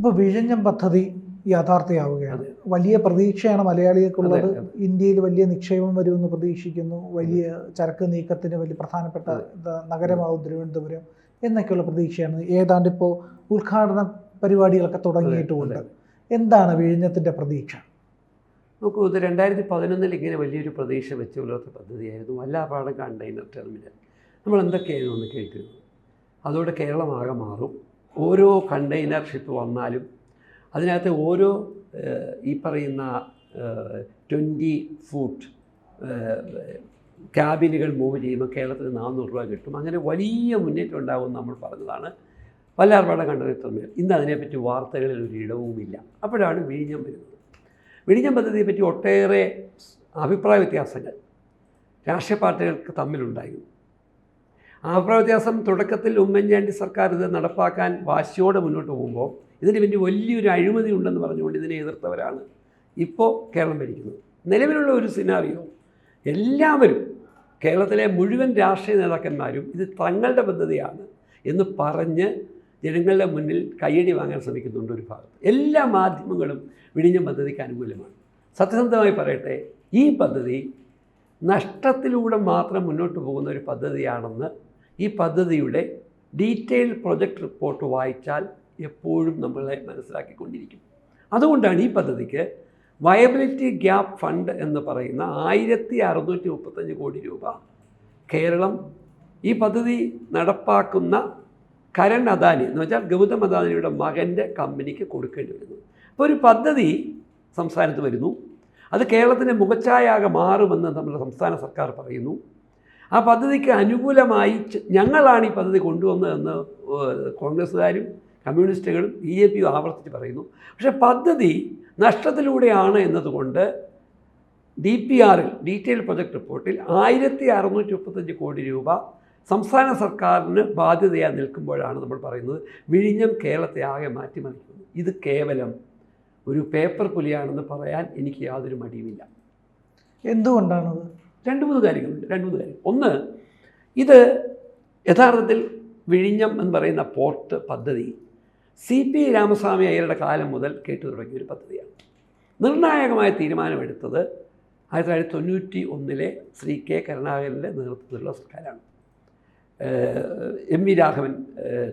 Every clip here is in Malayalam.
ഇപ്പോൾ വിഴിഞ്ഞം പദ്ധതി യാഥാർത്ഥ്യമാവുകയാണ് വലിയ പ്രതീക്ഷയാണ് മലയാളികൾക്കുള്ളത്. ഇന്ത്യയിൽ വലിയ നിക്ഷേപം വരുമെന്ന് പ്രതീക്ഷിക്കുന്നു. വലിയ ചരക്ക് നീക്കത്തിന് വലിയ പ്രധാനപ്പെട്ട നഗരമാവും തിരുവനന്തപുരം എന്നൊക്കെയുള്ള പ്രതീക്ഷയാണ്. ഏതാണ്ട് ഇപ്പോൾ ഉദ്ഘാടന പരിപാടികളൊക്കെ തുടങ്ങിയിട്ടുമുണ്ട്. എന്താണ് വിഴിഞ്ഞത്തിന്റെ പ്രതീക്ഷ? നോക്കൂ ഇത് രണ്ടായിരത്തി പതിനൊന്നിൽ ഇങ്ങനെ വലിയൊരു പ്രതീക്ഷ വെച്ച് പുലർത്ത പദ്ധതിയായിരുന്നു. Vallarpadam container terminal. നമ്മൾ എന്തൊക്കെയായിരുന്നു ഒന്ന് കേൾക്കുന്നത് അതോടെ കേരളമാകെ മാറും. ഓരോ കണ്ടെയ്നർ ഷിപ്പ് വന്നാലും അതിനകത്ത് ഓരോ ഈ പറയുന്ന ട്വന്റി ഫുട്ട് ക്യാബിനുകൾ മൂവ് ചെയ്യുമ്പോൾ കേരളത്തിന് നാനൂറ് രൂപ കിട്ടും. അങ്ങനെ വലിയ മുന്നേറ്റം ഉണ്ടാകുമെന്ന് നമ്മൾ പറഞ്ഞതാണ്. വല്ലാർപാടം ടെർമിനൽ ഇന്ന് അതിനെപ്പറ്റി വാർത്തകളിൽ ഒരു ഇടവുമില്ല. അപ്പോഴാണ് വിഴിഞ്ഞം വരുന്നത്. വിഴിഞ്ഞം പദ്ധതിയെ പറ്റി ഒട്ടേറെ അഭിപ്രായ വ്യത്യാസങ്ങൾ രാഷ്ട്രീയ പാർട്ടികൾക്ക് തമ്മിലുണ്ടായിരുന്നു. ആ അഭിപ്രായ തുടക്കത്തിൽ ഉമ്മൻചാണ്ടി സർക്കാർ ഇത് നടപ്പാക്കാൻ വാശിയോടെ മുന്നോട്ട് പോകുമ്പോൾ ഇതിന് പിന്നെ വലിയൊരു അഴിമതി ഉണ്ടെന്ന് പറഞ്ഞുകൊണ്ട് ഇതിനെ എതിർത്തവരാണ് ഇപ്പോൾ കേരളം ഭരിക്കുന്നത്. നിലവിലുള്ള ഒരു സിനാറിയോ എല്ലാവരും കേരളത്തിലെ മുഴുവൻ രാഷ്ട്രീയ നേതാക്കന്മാരും ഇത് തങ്ങളുടെ പദ്ധതിയാണ് എന്ന് പറഞ്ഞ് ജനങ്ങളുടെ മുന്നിൽ കയ്യടി വാങ്ങാൻ ശ്രമിക്കുന്നുണ്ട് ഒരു ഭാഗത്ത്. എല്ലാ മാധ്യമങ്ങളും വിഴിഞ്ഞം പദ്ധതിക്ക് അനുകൂലമാണ്. സത്യസന്ധമായി പറയട്ടെ ഈ പദ്ധതി നഷ്ടത്തിലൂടെ മാത്രം മുന്നോട്ട് പോകുന്ന ഒരു പദ്ധതിയാണെന്ന് ഈ പദ്ധതിയുടെ ഡീറ്റെയിൽ പ്രൊജക്ട് റിപ്പോർട്ട് വായിച്ചാൽ എപ്പോഴും നമ്മളെ മനസ്സിലാക്കിക്കൊണ്ടിരിക്കും. അതുകൊണ്ടാണ് ഈ പദ്ധതിക്ക് വയബിലിറ്റി ഗ്യാപ്പ് ഫണ്ട് എന്ന് പറയുന്ന ആയിരത്തി അറുന്നൂറ്റി മുപ്പത്തഞ്ച് കോടി രൂപ കേരളം ഈ പദ്ധതി നടപ്പാക്കുന്ന കരൺ അദാനി എന്ന് വെച്ചാൽ ഗൗതം അദാനിയുടെ മകന്റെ കമ്പനിക്ക് കൊടുക്കേണ്ടി വരുന്നു. അപ്പോൾ ഒരു പദ്ധതി സംസ്ഥാനത്ത് വരുന്നു. അത് കേരളത്തിന്റെ മുഖച്ഛായാകെ മാറുമെന്ന് നമ്മുടെ സംസ്ഥാന സർക്കാർ പറയുന്നു. ആ പദ്ധതിക്ക് അനുകൂലമായി ഞങ്ങളാണ് ഈ പദ്ധതി കൊണ്ടുവന്നതെന്ന് കോൺഗ്രസ്സുകാരും കമ്മ്യൂണിസ്റ്റുകളും ബി ജെ പിയും ആവർത്തിച്ച് പറയുന്നു. പക്ഷേ പദ്ധതി നഷ്ടത്തിലൂടെയാണ് എന്നതുകൊണ്ട് ഡി പി ആറിൽ ഡീറ്റെയിൽ പ്രൊജക്ട് റിപ്പോർട്ടിൽ ആയിരത്തി അറുന്നൂറ്റി മുപ്പത്തഞ്ച് കോടി രൂപ സംസ്ഥാന സർക്കാരിന് ബാധ്യതയായി നിൽക്കുമ്പോഴാണ് നമ്മൾ പറയുന്നത് വിഴിഞ്ഞം കേരളത്തെ ആകെ മാറ്റിമറിക്കുന്നത്. ഇത് കേവലം ഒരു പേപ്പർ പുലിയാണെന്ന് പറയാൻ എനിക്ക് യാതൊരു മടിയുമില്ല. എന്തുകൊണ്ടാണത്? രണ്ട് മൂന്ന് കാര്യങ്ങളുണ്ട് രണ്ട് മൂന്ന് കാര്യം. ഒന്ന് ഇത് യഥാർത്ഥത്തിൽ വിഴിഞ്ഞം എന്ന് പറയുന്ന പോർട്ട് പദ്ധതി സി പി രാമസ്വാമി അയ്യരുടെ കാലം മുതൽ കേട്ടു തുടങ്ങിയ ഒരു പദ്ധതിയാണ്. നിർണായകമായ തീരുമാനമെടുത്തത് ആയിരത്തി തൊള്ളായിരത്തി തൊണ്ണൂറ്റി ഒന്നിലെ ശ്രീ കെ കരുണാകരന്റെ നേതൃത്വത്തിലുള്ള സർക്കാരാണ്. എം വി രാഘവൻ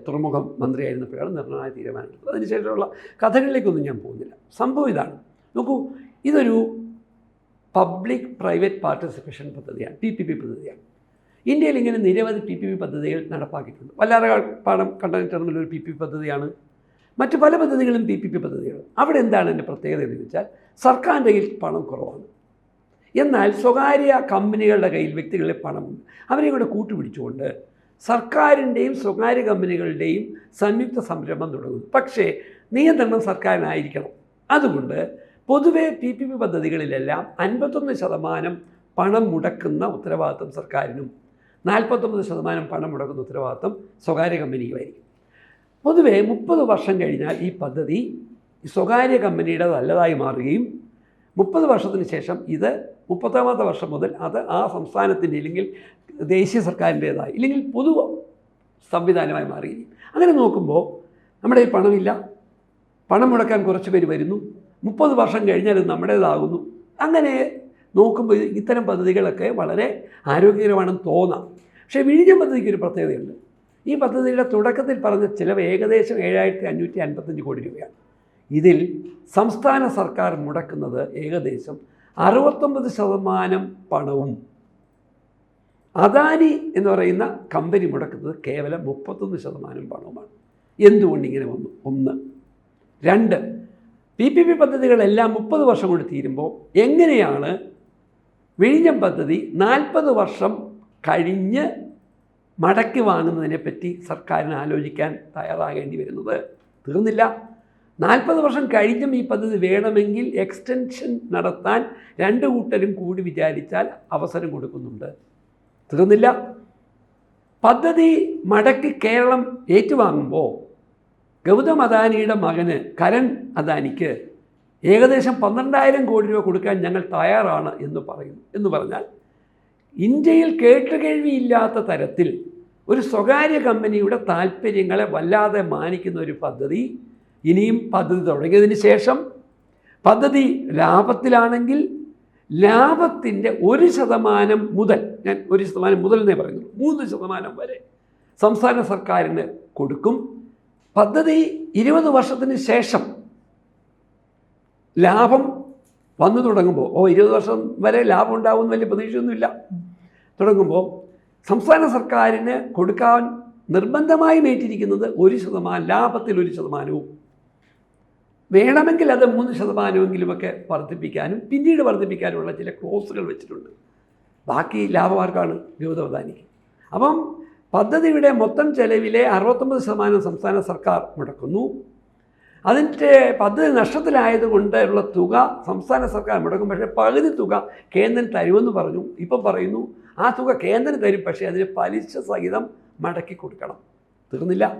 തുറമുഖം മന്ത്രിയായിരുന്നപ്പോഴാണ് നിർണായക തീരുമാനമെടുത്തത്. അതിനുശേഷമുള്ള കഥകളിലേക്കൊന്നും ഞാൻ പോകുന്നില്ല. സംഭവം ഇതാണ്. നോക്കൂ ഇതൊരു പബ്ലിക് പ്രൈവറ്റ് പാർട്ടിസിപ്പേഷൻ പദ്ധതിയാണ് പി പി പി പദ്ധതിയാണ്. ഇന്ത്യയിൽ ഇങ്ങനെ നിരവധി പി പി പി പദ്ധതികൾ നടപ്പാക്കിയിട്ടുണ്ട്. വല്ലാതെ പാടം കണ്ടിട്ടുള്ള ഒരു പി പി പി പദ്ധതിയാണ്. മറ്റ് പല പദ്ധതികളും പി പി പി പദ്ധതികൾ അവിടെ എന്താണ് എന്റെ പ്രത്യേകത എന്ന് വെച്ചാൽ സർക്കാരിന്റെ കയ്യിൽ പണം കുറവാണ്. എന്നാൽ സ്വകാര്യ കമ്പനികളുടെ കയ്യിൽ വ്യക്തികളുടെ പണമുണ്ട്. അവരെ കൂടെ കൂട്ടുപിടിച്ചുകൊണ്ട് സർക്കാരിന്റെയും സ്വകാര്യ കമ്പനികളുടെയും സംയുക്ത സംരംഭം തുടങ്ങുന്നു. പക്ഷേ നിയന്ത്രണം സർക്കാരിനായിരിക്കണം. അതുകൊണ്ട് പൊതുവെ പി പി പി പദ്ധതികളിലെല്ലാം അൻപത്തൊന്ന് ശതമാനം പണം മുടക്കുന്ന ഉത്തരവാദിത്വം സർക്കാരിനും നാൽപ്പത്തൊമ്പത് ശതമാനം പണം മുടക്കുന്ന ഉത്തരവാദിത്വം സ്വകാര്യ കമ്പനിക്കുമായിരിക്കും. പൊതുവെ മുപ്പത് വർഷം കഴിഞ്ഞാൽ ഈ പദ്ധതി സ്വകാര്യ കമ്പനിയുടെ നല്ലതായി മാറുകയും മുപ്പത് വർഷത്തിന് ശേഷം ഇത് മുപ്പത്താമത്തെ വർഷം മുതൽ അത് ആ സംസ്ഥാനത്തിന്റെ ഇല്ലെങ്കിൽ ദേശീയ സർക്കാരിന്റേതായി ഇല്ലെങ്കിൽ പൊതു സംവിധാനമായി മാറുകയും. അങ്ങനെ നോക്കുമ്പോൾ നമ്മുടെ ഈ പണമില്ല. പണം മുടക്കാൻ കുറച്ച് പേര് വരുന്നു. മുപ്പത് വർഷം കഴിഞ്ഞാൽ നമ്മുടേതാകുന്നു. അങ്ങനെ നോക്കുമ്പോൾ ഇത് ഇത്തരം പദ്ധതികളൊക്കെ വളരെ ആരോഗ്യകരമാണെന്ന് തോന്നാം. പക്ഷേ വിഴിഞ്ഞം പദ്ധതിക്ക് ഒരു പ്രത്യേകതയുണ്ട്. ഈ പദ്ധതിയുടെ തുടക്കത്തിൽ പറഞ്ഞ ചിലവ് ഏകദേശം ഏഴായിരത്തി അഞ്ഞൂറ്റി അൻപത്തഞ്ച് കോടി രൂപയാണ്. ഇതിൽ സംസ്ഥാന സർക്കാർ മുടക്കുന്നത് ഏകദേശം അറുപത്തൊമ്പത് ശതമാനം പണവും. അദാനി എന്ന് പറയുന്ന കമ്പനി മുടക്കുന്നത് കേവലം മുപ്പത്തൊന്ന് ശതമാനം പണവുമാണ്. എന്തുകൊണ്ട് ഇങ്ങനെ വന്നു? ഒന്ന്. രണ്ട്. പി പി പി പദ്ധതികളെല്ലാം മുപ്പത് വർഷം കൊണ്ട് തീരുമ്പോൾ എങ്ങനെയാണ് വിഴിഞ്ഞം പദ്ധതി നാൽപ്പത് വർഷം കഴിഞ്ഞ് മടക്കി വാങ്ങുന്നതിനെപ്പറ്റി സർക്കാരിന് ആലോചിക്കാൻ തയ്യാറാകേണ്ടി വരുന്നത്? തീർന്നില്ല. നാൽപ്പത് വർഷം കഴിഞ്ഞും ഈ പദ്ധതി വേണമെങ്കിൽ എക്സ്റ്റൻഷൻ നടത്താൻ രണ്ട് കൂട്ടരും കൂടി വിചാരിച്ചാൽ അവസരം കൊടുക്കുന്നുണ്ട്. തീർന്നില്ല. പദ്ധതി മടക്കി കേരളം ഏറ്റുവാങ്ങുമ്പോൾ ഗൗതം അദാനിയുടെ മകന് കരൺ അദാനിക്ക് ഏകദേശം പന്ത്രണ്ടായിരം കോടി രൂപ കൊടുക്കാൻ ഞങ്ങൾ തയ്യാറാണ് എന്ന് പറയുന്നു. എന്ന് പറഞ്ഞാൽ ഇന്ത്യയിൽ കേട്ടുകേഴ്വിയില്ലാത്ത തരത്തിൽ ഒരു സ്വകാര്യ കമ്പനിയുടെ താല്പര്യങ്ങളെ വല്ലാതെ മാനിക്കുന്ന ഒരു പദ്ധതി ഇനിയും പദ്ധതി തുടങ്ങിയതിന് ശേഷം പദ്ധതി ലാഭത്തിലാണെങ്കിൽ ലാഭത്തിന്റെ ഒരു ശതമാനം മുതൽ ഞാൻ ഒരു ശതമാനം മുതൽ എന്നേ പറയുന്നു മൂന്ന് ശതമാനം വരെ സംസ്ഥാന സർക്കാരിന് കൊടുക്കും. പദ്ധതി ഇരുപത് വർഷത്തിന് ശേഷം ലാഭം വന്നു തുടങ്ങുമ്പോൾ ഓ ഇരുപത് വർഷം വരെ ലാഭം ഉണ്ടാവുമെന്ന് വലിയ പ്രതീക്ഷയൊന്നുമില്ല. തുടങ്ങുമ്പോൾ സംസ്ഥാന സർക്കാരിന് കൊടുക്കാൻ നിർബന്ധമായും ഏറ്റിരിക്കുന്നത് ഒരു ശതമാനം ലാഭത്തിൽ ഒരു ശതമാനവും. വേണമെങ്കിൽ അത് മൂന്ന് ശതമാനമെങ്കിലുമൊക്കെ വർദ്ധിപ്പിക്കാനും പിന്നീട് വർദ്ധിപ്പിക്കാനുമുള്ള ചില ക്ലോസുകൾ വെച്ചിട്ടുണ്ട്. ബാക്കി ലാഭമാർക്കാണ് ഗൗതവദാനിക്ക് അപ്പം പദ്ധതിയുടെ മൊത്തം ചെലവിലെ അറുപത്തൊമ്പത് ശതമാനം സംസ്ഥാന സർക്കാർ മുടക്കുന്നു. അതിന്റെ പദ്ധതി നഷ്ടത്തിലായതുകൊണ്ട് ഉള്ള തുക സംസ്ഥാന സർക്കാർ മുടക്കും. പക്ഷേ പകുതി തുക കേന്ദ്രം തരുമെന്ന് പറഞ്ഞു. ഇപ്പം പറയുന്നു ആ തുക കേന്ദ്രം തരും പക്ഷേ അതിന് പലിശ സഹിതം മടക്കി കൊടുക്കണം. തീർന്നില്ല.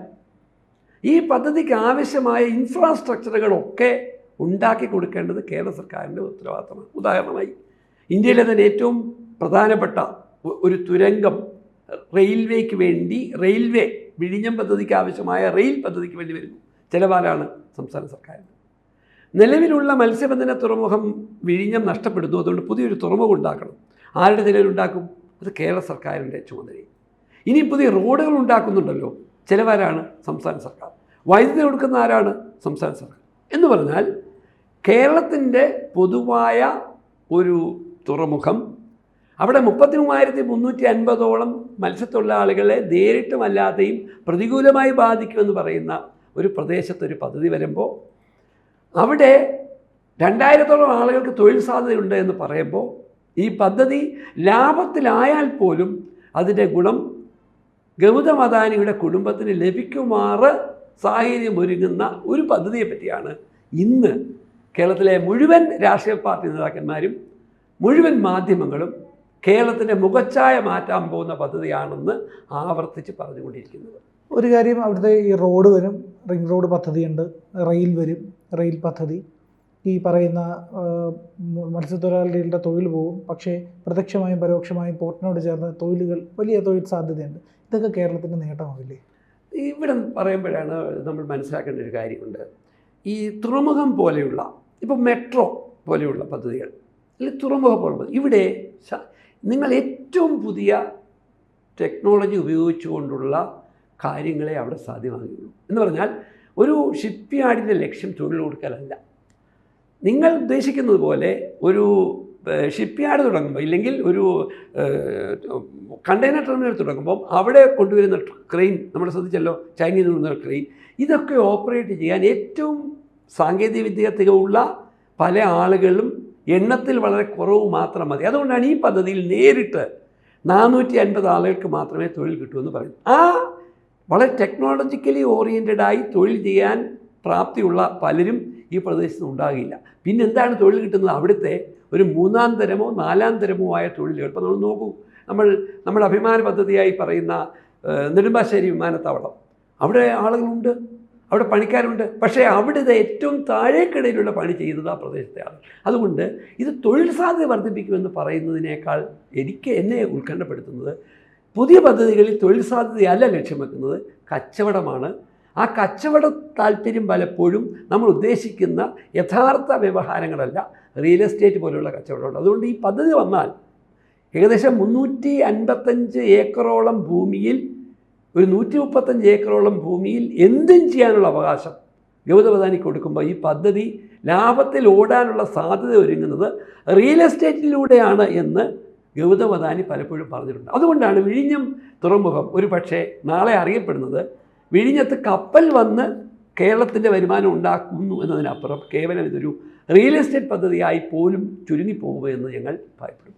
ഈ പദ്ധതിക്ക് ആവശ്യമായ ഇൻഫ്രാസ്ട്രക്ചറുകളൊക്കെ ഉണ്ടാക്കി കൊടുക്കേണ്ടത് കേന്ദ്ര സർക്കാരിന്റെ ഉത്തരവാദിത്തമാണ്. ഉദാഹരണമായി ഇന്ത്യയിലെ തന്നെ ഏറ്റവും പ്രധാനപ്പെട്ട ഒരു തുരങ്കം റെയിൽവേക്ക് വേണ്ടി റെയിൽവേ വിഴിഞ്ഞം പദ്ധതിക്ക് ആവശ്യമായ റെയിൽ പദ്ധതിക്ക് വേണ്ടി വരുന്നു. ചിലവാലാണ് സംസ്ഥാന സർക്കാരിന്. നിലവിലുള്ള മത്സ്യബന്ധന തുറമുഖം വിഴിഞ്ഞം നഷ്ടപ്പെടുന്നു. അതുകൊണ്ട് പുതിയൊരു തുറമുഖം ഉണ്ടാക്കണം. ആരുടെ നിലയിലുണ്ടാക്കും അത് കേരള സർക്കാരിന്റെ ചുമതലയും ഇനി പുതിയ റോഡുകൾ ഉണ്ടാക്കുന്നുണ്ടല്ലോ. ചിലവാരാണ് സംസ്ഥാന സർക്കാർ. വൈദ്യുതി കൊടുക്കുന്ന ആരാണ്? സംസ്ഥാന സർക്കാർ. എന്ന് പറഞ്ഞാൽ കേരളത്തിന്റെ പൊതുവായ ഒരു തുറമുഖം അവിടെ മുപ്പത്തി മൂവായിരത്തി മുന്നൂറ്റി അൻപതോളം മത്സ്യത്തൊഴിലാളികളെ നേരിട്ടും അല്ലാതെയും പ്രതികൂലമായി ബാധിക്കുമെന്ന് പറയുന്ന ഒരു പ്രദേശത്തൊരു പദ്ധതി വരുമ്പോൾ അവിടെ രണ്ടായിരത്തോളം ആളുകൾക്ക് തൊഴിൽ സാധ്യതയുണ്ട് എന്ന് പറയുമ്പോൾ ഈ പദ്ധതി ലാഭത്തിലായാൽ പോലും അതിന്റെ ഗുണം ഗൗതം അദാനിയുടെ കുടുംബത്തിന് ലഭിക്കുമാറ് സാഹചര്യം ഒരുങ്ങുന്ന ഒരു പദ്ധതിയെ പറ്റിയാണ് ഇന്ന് കേരളത്തിലെ മുഴുവൻ രാഷ്ട്രീയ പാർട്ടി നേതാക്കന്മാരും മുഴുവൻ മാധ്യമങ്ങളും കേരളത്തിന്റെ മുഖച്ഛായ മാറ്റാൻ പോകുന്ന പദ്ധതിയാണെന്ന് ആവർത്തിച്ച് പറഞ്ഞുകൊണ്ടിരിക്കുന്നത്. ഒരു കാര്യം അവിടുത്തെ ഈ റോഡ് വരും റിംഗ് റോഡ് പദ്ധതിയുണ്ട് റെയിൽ വരും റെയിൽ പദ്ധതി. ഈ പറയുന്ന മത്സ്യത്തൊഴിലാളികളുടെ തൊഴിൽ പോകും പക്ഷേ പ്രത്യക്ഷമായും പരോക്ഷമായും പോർട്ടിനോട് ചേർന്ന തൊഴിലുകൾ വലിയ തൊഴിൽ സാധ്യതയുണ്ട്. ഇതൊക്കെ കേരളത്തിന്റെ നേട്ടമാവില്ലേ? ഇവിടെ പറയുമ്പോഴാണ് നമ്മൾ മനസ്സിലാക്കേണ്ട ഒരു കാര്യമുണ്ട്. ഈ തുറമുഖം പോലെയുള്ള ഇപ്പോൾ മെട്രോ പോലെയുള്ള പദ്ധതികൾ അല്ലെങ്കിൽ തുറമുഖം പോലുള്ള ഇവിടെ നിങ്ങൾ ഏറ്റവും പുതിയ ടെക്നോളജി ഉപയോഗിച്ചുകൊണ്ടുള്ള കാര്യങ്ങളെ അവിടെ സാധ്യമാകുകയുള്ളൂ എന്ന് പറഞ്ഞാൽ ഒരു ഷിപ്പ് യാർഡിന്റെ ലക്ഷ്യം തൊഴിൽ കൊടുക്കലല്ല. നിങ്ങൾ ഉദ്ദേശിക്കുന്നത് പോലെ ഒരു ഷിപ്പ് യാർഡ് തുടങ്ങുമ്പോൾ ഇല്ലെങ്കിൽ ഒരു കണ്ടെയ്നർ ടെർമിനൽ തുടങ്ങുമ്പോൾ അവിടെ കൊണ്ടുവരുന്ന ക്രെയിൻ നമ്മൾ ശ്രദ്ധിച്ചല്ലോ ചൈനയിൽ നിന്നുള്ള ക്രെയിൻ ഇതൊക്കെ ഓപ്പറേറ്റ് ചെയ്യാൻ ഏറ്റവും സാങ്കേതിക വിദ്യ തികവുള്ള പല ആളുകളും എണ്ണത്തിൽ വളരെ കുറവ് മാത്രം മതി. അതുകൊണ്ടാണ് ഈ പദ്ധതിയിൽ നേരിട്ട് നാനൂറ്റി അൻപത് ആളുകൾക്ക് മാത്രമേ തൊഴിൽ കിട്ടൂ എന്ന് പറയുന്നു ആ വളരെ ടെക്നോളജിക്കലി ഓറിയന്റഡായി തൊഴിൽ ചെയ്യാൻ പ്രാപ്തിയുള്ള പലരും ഈ പ്രദേശത്ത് ഉണ്ടാകില്ല. പിന്നെ എന്താണ് തൊഴിൽ കിട്ടുന്നത്? അവിടുത്തെ ഒരു മൂന്നാം തരമോ നാലാം തരമോ ആയ തൊഴിലുകൾ. ഇപ്പോൾ നമ്മൾ നോക്കൂ നമ്മൾ നമ്മുടെ അഭിമാന പദ്ധതിയായി പറയുന്ന നെടുമ്പാശ്ശേരി വിമാനത്താവളം. അവിടെ ആളുകളുണ്ട്. അവിടെ പണിക്കാരുണ്ട്. പക്ഷേ അവിടുത്തെ ഏറ്റവും താഴേക്കിടയിലുള്ള പണി ചെയ്യുന്നത് ആ പ്രദേശത്തെ ആൾ അതുകൊണ്ട് ഇത് തൊഴിൽ സാധ്യത വർദ്ധിപ്പിക്കുമെന്ന് പറയുന്നതിനേക്കാൾ എനിക്ക് എന്നെ ഉത്കണ്ഠപ്പെടുത്തുന്നത് പുതിയ പദ്ധതികളിൽ തൊഴിൽ സാധ്യതയല്ല ലക്ഷ്യം വെക്കുന്നത്. കച്ചവടമാണ്. ആ കച്ചവട താല്പര്യം പലപ്പോഴും നമ്മൾ ഉദ്ദേശിക്കുന്ന യഥാർത്ഥ വ്യവഹാരങ്ങളല്ല. റിയൽ എസ്റ്റേറ്റ് പോലെയുള്ള കച്ചവടമുണ്ട്. അതുകൊണ്ട് ഈ പദ്ധതി വന്നാൽ ഏകദേശം മുന്നൂറ്റി അൻപത്തഞ്ച് ഏക്കറോളം ഭൂമിയിൽ ഒരു നൂറ്റി മുപ്പത്തഞ്ച് ഏക്കറോളം ഭൂമിയിൽ എന്തും ചെയ്യാനുള്ള അവകാശം ഗൗതമദാനിക്ക് കൊടുക്കുമ്പോൾ ഈ പദ്ധതി ലാഭത്തിൽ ഓടാനുള്ള സാധ്യത ഒരുങ്ങുന്നത് റിയൽ എസ്റ്റേറ്റിലൂടെയാണ് എന്ന് ഗൗതമദാനി പലപ്പോഴും പറഞ്ഞിട്ടുണ്ട്. അതുകൊണ്ടാണ് വിഴിഞ്ഞം തുറമുഖം ഒരു പക്ഷേ നാളെ അറിയപ്പെടുന്നത് വിഴിഞ്ഞത്ത് കപ്പൽ വന്ന് കേരളത്തിന്റെ വരുമാനം ഉണ്ടാക്കുന്നു എന്നതിനപ്പുറം കേവലം ഇതൊരു റിയൽ എസ്റ്റേറ്റ് പദ്ധതിയായി പോലും ചുരുങ്ങിപ്പോകുമെന്ന് ഞങ്ങൾ ഭയപ്പെടുന്നു.